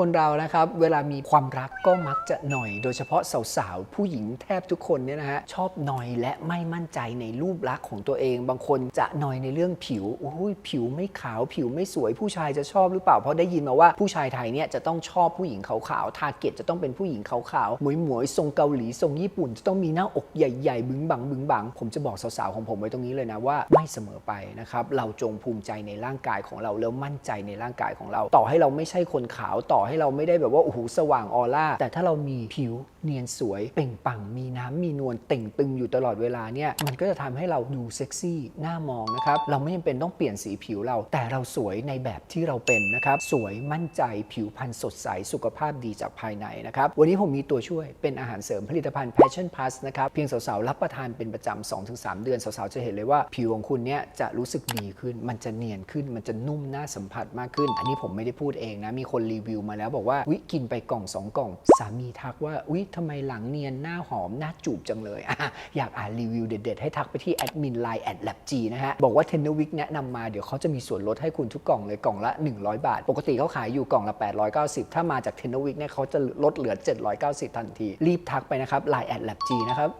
คนเรานะครับเวลามีความรักก็มักจะหน่อย โดยเฉพาะสาวๆ ผู้หญิงแทบทุกคนเนี่ยนะฮะชอบหน่อยและไม่มั่นใจในรูปลักษณ์ของตัวเอง บางคนจะหน่อยในเรื่องผิวโอ้ยผิวไม่ขาวผิวไม่สวยผู้ชายจะชอบหรือเปล่าเพราะได้ยินมาว่าผู้ชายไทยเนี่ยจะต้องชอบผู้หญิงขาวๆทาร์เก็ตจะต้องเป็นผู้หญิงขาวๆหมวยๆทรงเกาหลีทรงญี่ปุ่น จะต้องมีหน้าอกใหญ่ๆ บึ้งบังบึ้งบังผมจะบอกสาวๆของผมไว้ตรงนี้เลยนะว่าไม่เสมอไปนะครับเราจงภูมิใจในร่างกายของเราแล้วมั่นใจในร่างกายของเรา ต่อให้เราไม่ใช่คนขาวต่อให้เราไม่ได้แบบว่าโอ้โหสว่างออร่าแต่ถ้าเรามีผิวเนียนสวยเปล่งปังมีน้ำมีนวลเต่งตึงอยู่ตลอดเวลาเนี่ยมันก็จะทำให้เราดูเซ็กซี่หน่ามองนะครับเราไม่จำเป็นต้องเปลี่ยนสีผิวเรา แต่เราสวยในแบบที่เราเป็นนะครับสวยมั่นใจผิวพรรณสดใสสุขภาพดีจากภายในนะครับวันนี้ผมมีตัวช่วยเป็นอาหารเสริมผลิตภัณฑ์ Passion Plus นะครับเพียงสาวๆรับประทานเป็นประจำ2-3 เดือนสาวๆจะเห็นเลยว่าผิวของคุณเนี่ยจะรู้สึกดีขึ้น มันจะเนียนขึ้นมันจะนุ่มน่าสัมผัสมากขึ้น อันนี้ผมไม่ได้พูดเองนะมีคนรีวิวมาแล้วบอกว่าวิกินไปกล่อง2กล่อง สามีทักว่าวิทำไมหลังเนียนหน้าหอมหน้าจูบจังเลยอะอยากอ่านรีวิวเด็ดๆ ให้ทักไปที่แอดมินไลน์แอดแลบจีนะฮะ บอกว่าเทนเนอร์วิกแนะนำมาเดี๋ยวเขาจะมีส่วนลดให้คุณทุกกล่องเลยกล่องละ 100 บาท ปกติเขาขายอยู่กล่องละ 890 ถ้ามาจากเทนเนอร์วิกเนี่ยเขาจะลดเหลือ 790 ทันที รีบทักไปนะครับไลน์แอดแลบจีนะครับ